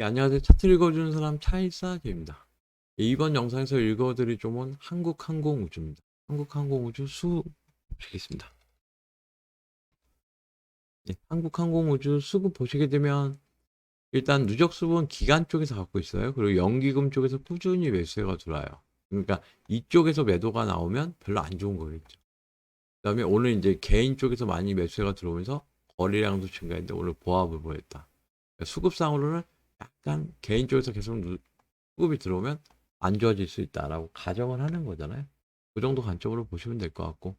네, 안녕하세요. 차트 읽어주는 사람 차일사제입니다. 네, 이번 영상에서 읽어드릴 종은 한국항공우주입니다. 한국항공우주 수 보시겠습니다. 네, 한국항공우주 수급 보시게 되면 일단 누적 수급은 기간 쪽에서 갖고 있어요. 그리고 연기금 쪽에서 꾸준히 매수가 들어와요. 그러니까 이쪽에서 매도가 나오면 별로 안 좋은 거겠죠. 그 다음에 오늘 이제 개인 쪽에서 많이 매수가 들어오면서 거래량도 증가했는데 오늘 보합을 보였다. 그러니까 수급상으로는 약간 개인 쪽에서 계속 누- 수급이 들어오면 안 좋아질 수 있다라고 가정을 하는 거잖아요. 그 정도 관점으로 보시면 될 것 같고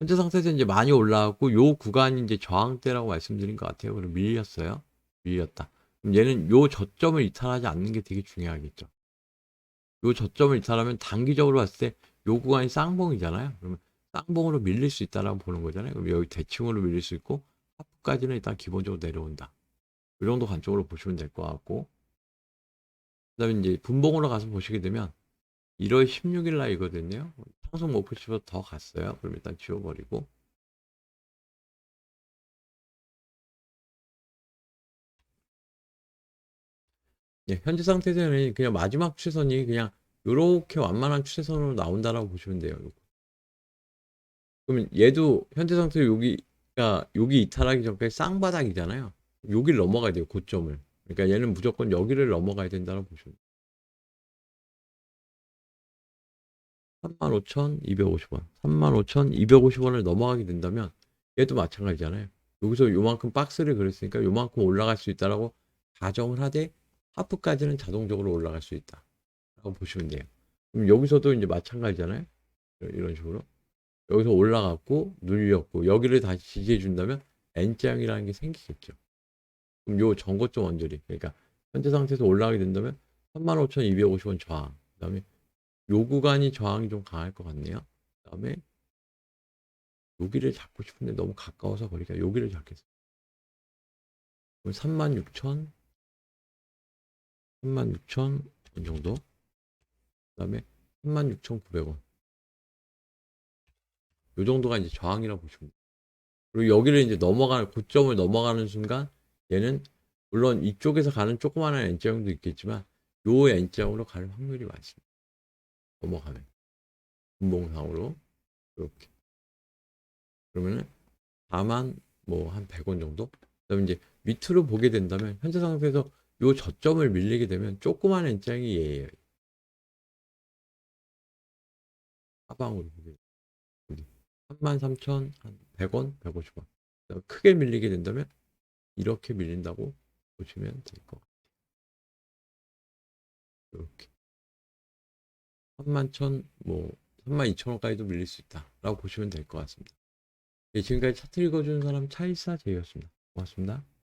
현재 상태에서 이제 많이 올라왔고 요 구간이 이제 저항대라고 말씀드린 것 같아요. 그리고 밀렸어요. 밀렸다. 그럼 얘는 요 저점을 이탈하지 않는 게 되게 중요하겠죠. 요 저점을 이탈하면 단기적으로 봤을 때 요 구간이 쌍봉이잖아요. 그러면 쌍봉으로 밀릴 수 있다라고 보는 거잖아요. 그럼 여기 대칭으로 밀릴 수 있고 하프까지는 일단 기본적으로 내려온다. 이 정도 관점으로 보시면 될 것 같고 그 다음에 이제 분봉으로 가서 보시게 되면 1월 16일 날이거든요. 상승 목표치보다 더 갔어요. 그럼 일단 지워버리고 예, 현재 상태에서는 그냥 마지막 추세선이 그냥 이렇게 완만한 추세선으로 나온다라고 보시면 돼요. 그러면 얘도 현재 상태 여기가 여기 이탈하기 전까지 쌍바닥이잖아요. 여기를 넘어가야 돼요. 고점을. 그러니까 얘는 무조건 여기를 넘어가야 된다고 보시면 돼요. 35,250원. 35,250원을 넘어가게 된다면 얘도 마찬가지잖아요. 여기서 요만큼 박스를 그렸으니까 요만큼 올라갈 수 있다라고 가정을 하되 하프까지는 자동적으로 올라갈 수 있다. 라고 보시면 돼요. 그럼 여기서도 이제 마찬가지잖아요. 이런 식으로. 여기서 올라갔고 눌렸고 여기를 다시 지지해 준다면 N장이라는 게 생기겠죠. 그럼 요 전고점 원저리 그러니까 현재 상태에서 올라가게 된다면 35,250원 저항 그 다음에 요 구간이 저항이 좀 강할 것 같네요. 그 다음에 여기를 잡고 싶은데 너무 가까워서 거리가 여기를 잡겠습니다. 그럼 36,000 36,000원 정도 그 다음에 36,900원 요 정도가 이제 저항이라고 보시면 돼요. 그리고 여기를 이제 넘어가는 고점을 넘어가는 순간 얘는 물론 이쪽에서 가는 조그마한 N자형도 있겠지만 요 N자형으로 가는 확률이 많습니다. 넘어가면 분봉상으로 이렇게 그러면은 다만 뭐 한 100원 정도 그다음에 이제 밑으로 보게 된다면 현재 상태에서 요 저점을 밀리게 되면 조그만 N자형이 얘예요. 하방으로 보게 되면 33,100원, 150원. 그다음에 크게 밀리게 된다면 이렇게 밀린다고 보시면 될 것 같아요. 이렇게 31,000, 뭐 32,000원까지도 밀릴 수 있다라고 보시면 될 것 같습니다. 예, 지금까지 차트 읽어주는 사람 차일사 제이였습니다. 고맙습니다.